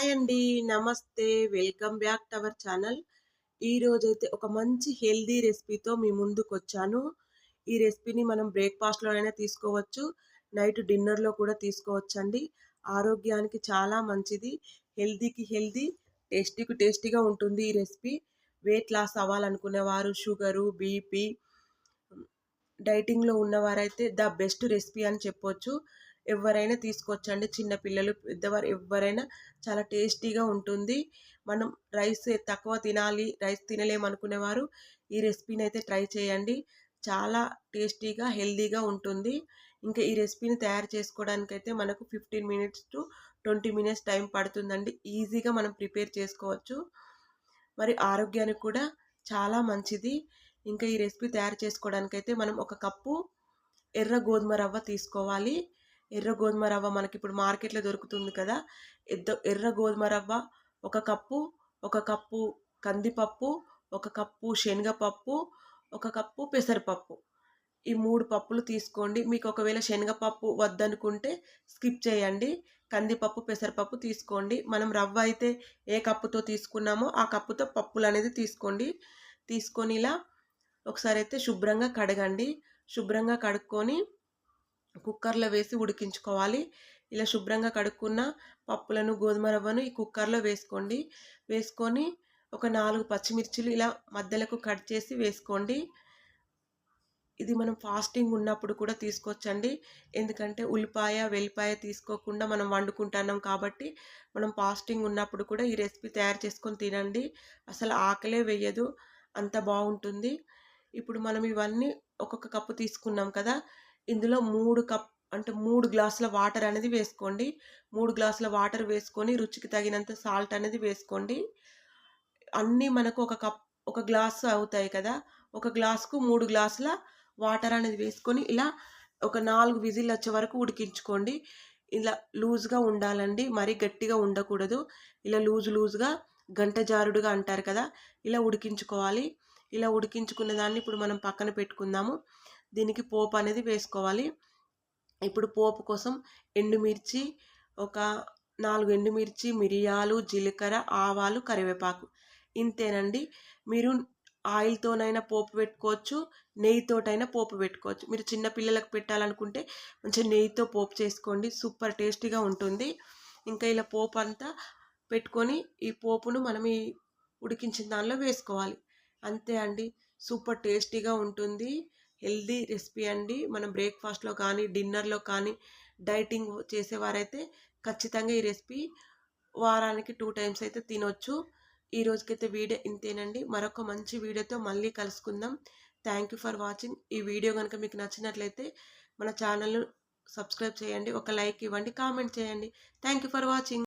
Hi అండి. నమస్తే. Welcome back to our channel. ఈరోజైతే ఒక మంచి హెల్దీ రెసిపీతో మీ ముందుకు వచ్చాను ఈ రెసిపీని మనం బ్రేక్ఫాస్ట్లో అయినా తీసుకోవచ్చు. నైట్ డిన్నర్లో కూడా తీసుకోవచ్చండి. ఆరోగ్యానికి చాలా మంచిది. హెల్దీకి హెల్దీ టేస్టీకి టేస్టీగా ఉంటుంది ఈ రెసిపీ. వెయిట్ లాస్ అవ్వాలనుకునేవారు షుగరు బీపీ డైటింగ్లో ఉన్నవారైతే ద బెస్ట్ రెసిపీ అని చెప్పొచ్చు. ఎవరైనా తీసుకోవచ్చండి. చిన్నపిల్లలు పెద్దవారు ఎవరైనా చాలా టేస్టీగా ఉంటుంది. మనం రైస్ తక్కువ తినాలి రైస్ తినలేమనుకునేవారు ఈ రెసిపీని అయితే ట్రై చేయండి. చాలా టేస్టీగా హెల్దీగా ఉంటుంది. ఇంకా ఈ రెసిపీని తయారు చేసుకోవడానికి అయితే మనకు fifteen minutes to twenty minutes time పడుతుందండి. ఈజీగా మనం ప్రిపేర్ చేసుకోవచ్చు. మరి ఆరోగ్యానికి కూడా చాలా మంచిది. ఇంకా ఈ రెసిపీ తయారు చేసుకోవడానికి అయితే మనం ఒక కప్పు ఎర్ర గోధుమ రవ్వ తీసుకోవాలి. ఎర్ర గోధుమ రవ్వ మనకి ఇప్పుడు మార్కెట్లో దొరుకుతుంది కదా. ఎద్ద ఎర్ర గోధుమ రవ్వ ఒక కప్పు ఒక కప్పు కందిపప్పు ఒక కప్పు శనగపప్పు ఒక కప్పు పెసరపప్పు. ఈ మూడు పప్పులు తీసుకోండి. మీకు ఒకవేళ శనగపప్పు వద్దనుకుంటే స్కిప్ చేయండి. కందిపప్పు పెసరపప్పు తీసుకోండి. మనం రవ్వ అయితే ఏ కప్పుతో తీసుకున్నామో ఆ కప్పుతో పప్పులు అనేది తీసుకోండి. తీసుకొని ఇలా ఒకసారి అయితే శుభ్రంగా కడగండి. శుభ్రంగా కడుక్కొని కుక్కర్లో వేసి ఉడికించుకోవాలి. ఇలా శుభ్రంగా కడుక్కున్న పప్పులను గోధుమ రవ్వను ఈ కుక్కర్లో వేసుకోండి. వేసుకొని ఒక నాలుగు పచ్చిమిర్చిలు ఇలా మధ్యలకు కట్ చేసి వేసుకోండి. ఇది మనం ఫాస్టింగ్ ఉన్నప్పుడు కూడా తీసుకొచ్చండి ఎందుకంటే ఉల్లిపాయ వెల్లిపాయ తీసుకోకుండా మనం వండుకుంటున్నాం కాబట్టి మనం ఫాస్టింగ్ ఉన్నప్పుడు కూడా ఈ రెసిపీ తయారు చేసుకొని తినండి. అసలు ఆకలే వేయదు. అంత బాగుంటుంది. ఇప్పుడు మనం ఇవన్నీ ఒక్కొక్క కప్పు తీసుకున్నాం కదా ఇందులో మూడు కప్ అంటే మూడు గ్లాసుల వాటర్ అనేది వేసుకోండి. మూడు గ్లాసుల వాటర్ వేసుకొని రుచికి తగినంత సాల్ట్ అనేది వేసుకోండి. అన్నీ మనకు ఒక కప్ ఒక గ్లాసు అవుతాయి కదా. ఒక గ్లాసుకు మూడు గ్లాసుల వాటర్ అనేది వేసుకొని ఇలా ఒక నాలుగు విజిల్ వచ్చే వరకు ఉడికించుకోండి. ఇలా లూజ్గా ఉండాలండి. మరీ గట్టిగా ఉండకూడదు. ఇలా లూజ్ లూజ్గా గంట జారుడుగా అంటారు కదా. ఇలా ఉడికించుకోవాలి. ఇలా ఉడికించుకున్న దాన్ని ఇప్పుడు మనం పక్కన పెట్టుకుందాము. దీనికి పోపు అనేది వేసుకోవాలి. ఇప్పుడు పోపు కోసం ఎండుమిర్చి ఒక నాలుగు ఎండుమిర్చి మిరియాలు జీలకర్ర ఆవాలు కరివేపాకు. ఇంతేనండి. మీరు ఆయిల్తోనైనా పోపు పెట్టుకోవచ్చు నెయ్యితోటైనా పోపు పెట్టుకోవచ్చు. మీరు చిన్న పిల్లలకు పెట్టాలనుకుంటే మంచిగా నెయ్యితో పోపు చేసుకోండి. సూపర్ టేస్టీగా ఉంటుంది. ఇంకా ఇలా పోపు అంతా పెట్టుకొని ఈ పోపును మనం ఈ ఉడికించిన దానిలో వేసుకోవాలి. అంతే అండి. సూపర్ టేస్టీగా ఉంటుంది. హెల్దీ రెసిపీ అండి. మనం బ్రేక్ఫాస్ట్లో కానీ డిన్నర్లో కానీ డైటింగ్ చేసేవారైతే ఖచ్చితంగా ఈ రెసిపీ వారానికి టూ టైమ్స్ అయితే తినొచ్చు. ఈ రోజుకైతే వీడియో ఇంతేనండి. మరొక మంచి వీడియోతో మళ్ళీ కలుసుకుందాం. Thank you for watching. ఈ వీడియో కనుక మీకు నచ్చినట్లయితే మన ఛానల్ను సబ్స్క్రైబ్ చేయండి. ఒక లైక్ ఇవ్వండి. కామెంట్ చేయండి. Thank you for watching.